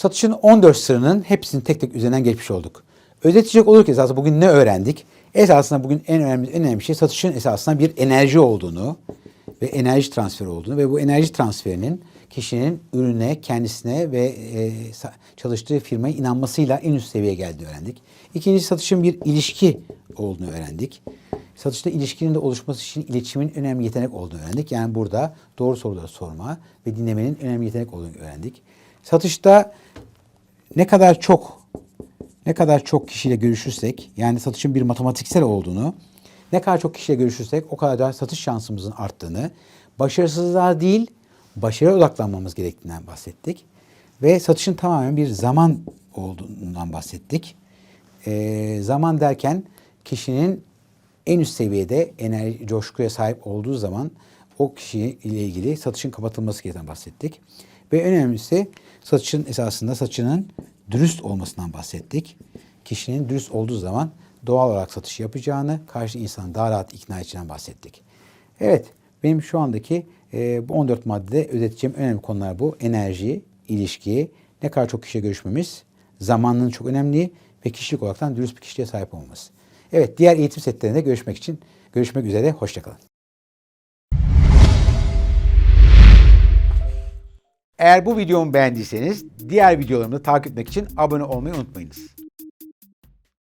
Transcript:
Satışın 14 sırrının hepsini tek tek üzerinden geçmiş olduk. Özetleyecek olursak esasında bugün ne öğrendik? Esasında bugün en önemli, en önemli şey satışın esasında bir enerji olduğunu ve enerji transferi olduğunu ve bu enerji transferinin kişinin ürüne, kendisine ve e, çalıştığı firmaya inanmasıyla en üst seviyeye geldiğini öğrendik. İkincisi satışın bir ilişki olduğunu öğrendik. Satışta ilişkinin de oluşması için iletişimin önemli yetenek olduğunu öğrendik. Yani burada doğru soruları sorma ve dinlemenin önemli yetenek olduğunu öğrendik. Satışta ne kadar çok ne kadar çok kişiyle görüşürsek yani satışın bir matematiksel olduğunu ne kadar çok kişiyle görüşürsek o kadar da satış şansımızın arttığını başarısızlığa değil başarıya odaklanmamız gerektiğinden bahsettik. Ve satışın tamamen bir zaman olduğundan bahsettik. Ee, zaman derken kişinin en üst seviyede enerji, coşkuya sahip olduğu zaman o kişi ile ilgili satışın kapatılması gerektiğinden bahsettik. Ve en önemlisi satışın esasında saçının dürüst olmasından bahsettik. Kişinin dürüst olduğu zaman doğal olarak satış yapacağını, karşı insanı daha rahat ikna edeceğinden bahsettik. Evet, benim şu andaki e, bu 14 maddede özeteceğim önemli konular bu. Enerji, ilişki, ne kadar çok kişiyle görüşmemiz, zamanının çok önemli ve kişilik olaraktan dürüst bir kişiliğe sahip olmamız. Evet, diğer eğitim setlerinde görüşmek için görüşmek üzere, hoşçakalın. Eğer bu videomu beğendiyseniz diğer videolarımı takip etmek için abone olmayı unutmayınız.